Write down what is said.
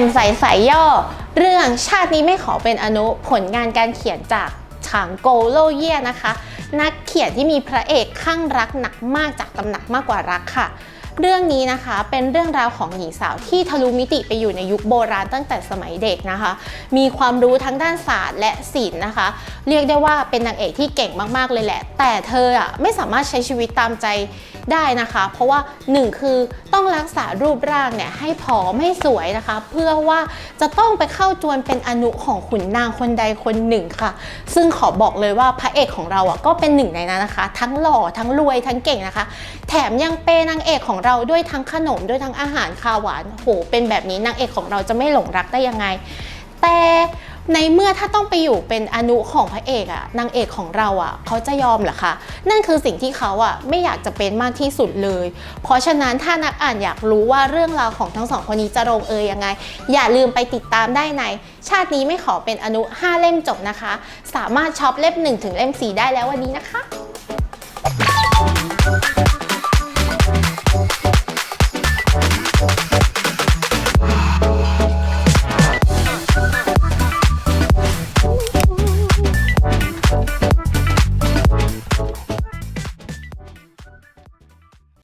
มใสสายย่อ เรื่องชาตินี้ไม่ขอเป็นอนุผลงานการเขียนจากฉางโกโลเยียนะคะ นักเขียนที่มีพระเอกข้างรักหนักมากจากตำหนักมากกว่ารักค่ะ เรื่องนี้นะคะเป็นเรื่องราวของหญิงสาวที่ทะลุมิติไปอยู่ในยุคโบราณตั้งแต่สมัยเด็กนะคะ มีความรู้ทั้งด้านศาสตร์และศิลป์นะคะ เรียกได้ว่าเป็นนางเอกที่เก่งมากๆเลยแหละ แต่เธออะไม่สามารถใช้ชีวิตตามใจได้นะคะ เพราะว่าหนึ่งคือต้องรักษารูปร่างเนี่ยให้ผอมให้สวยนะคะ เพื่อว่าจะต้องไปเข้าจวนเป็นอนุของขุนนางคนใดคนหนึ่งค่ะ ซึ่งขอบอกเลยว่าพระเอกของเราอะก็เป็นหนึ่งในนั้นนะคะ ทั้งหล่อทั้งรวยทั้งเก่งนะคะ แถมยังเปย์นางเอกของเราด้วยทั้งขนมด้วยทั้งอาหารคาวหวานโหเป็นแบบนี้นางเอกของเราจะไม่หลงรักได้ยังไง แต่ ในเมื่อถ้าต้องไปอยู่เป็นอนุของพระเอกอะนางเอกของเราอะเขาจะยอมเหรอคะนั่นคือสิ่งที่เขาอะไม่อยากจะเป็นมากที่สุดเลย เพราะฉะนั้นถ้านักอ่านอยากรู้ว่าเรื่องราวของทั้งสองคนนี้จะลงเอยยังไง อย่าลืมไปติดตามได้ใน ชาตินี้ไม่ขอเป็นอนุ 5 เล่มจบนะคะ สามารถช็อปเล่ม 1 ถึงเล่ม 4 ได้แล้ววันนี้นะคะ